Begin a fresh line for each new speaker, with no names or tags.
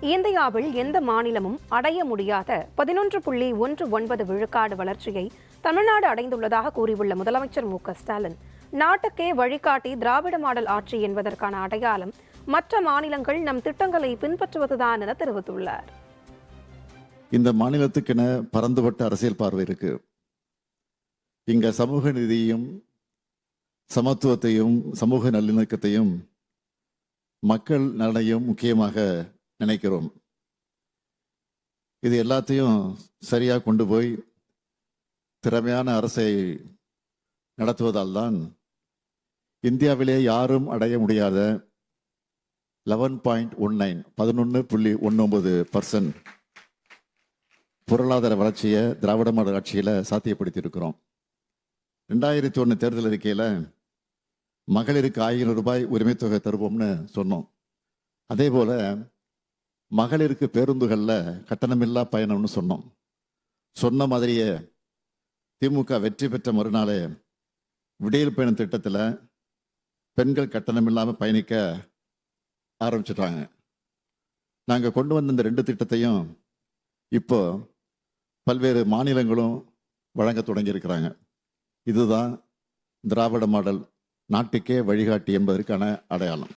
இந்தியாவில் எந்த மாநிலமும் அடைய முடியாத பதினொன்று புள்ளி ஒன்று ஒன்பது விழுக்காடு வளர்ச்சியை தமிழ்நாடு அடைந்துள்ளதாக கூறியுள்ள முதலமைச்சர் மு க ஸ்டாலின் நாட்டுக்கே வழிகாட்டி திராவிட மாடல் ஆட்சி என்பதற்கான அடையாளம் மற்ற மாநிலங்கள் நம் திட்டங்களை பின்பற்றுவதுதான் என தெரிவித்துள்ளார்.
இந்த மாநிலத்துக்கென பரந்துபட்ட அரசியல் பார்வை இருக்கு. இங்க சமூக நீதியையும் சமத்துவத்தையும் சமூக நல்லிணக்கத்தையும் மக்கள் நலனையும் முக்கியமாக நினைக்கிறோம். இது எல்லாத்தையும் சரியாக கொண்டு போய் திறமையான அரசை நடத்துவதால் தான் இந்தியாவிலே யாரும் அடைய முடியாத லெவன் பாயிண்ட் ஒன் நைன் பதினொன்று புள்ளி ஒன்பது பர்சன்ட் பொருளாதார வளர்ச்சியை திராவிட மாடல் ஆட்சியில் சாத்தியப்படுத்தியிருக்கிறோம். ரெண்டாயிரத்தி ஒன்று தேர்தல் அறிக்கையில் மகளிருக்கு ஆயிரம் ரூபாய் உரிமைத்தொகை தருவோம்னு சொன்னோம். அதே போல் மகளிருக்கு பேருந்துகளில் கட்டணமில்லா பயணம்னு சொன்னோம். சொன்ன மாதிரியே திமுக வெற்றி பெற்ற மறுநாளே விடியல் பயணம் திட்டத்தில் பெண்கள் கட்டணம் இல்லாமல் பயணிக்க ஆரம்பிச்சிட்டாங்க. நாங்கள் கொண்டு வந்த இந்த ரெண்டு திட்டத்தையும் இப்போ பல்வேறு மாநிலங்களும் வழங்க தொடங்கியிருக்கிறாங்க. இதுதான் திராவிட மாடல் நாட்டுக்கே வழிகாட்டி என்பதற்கான அடையாளம்.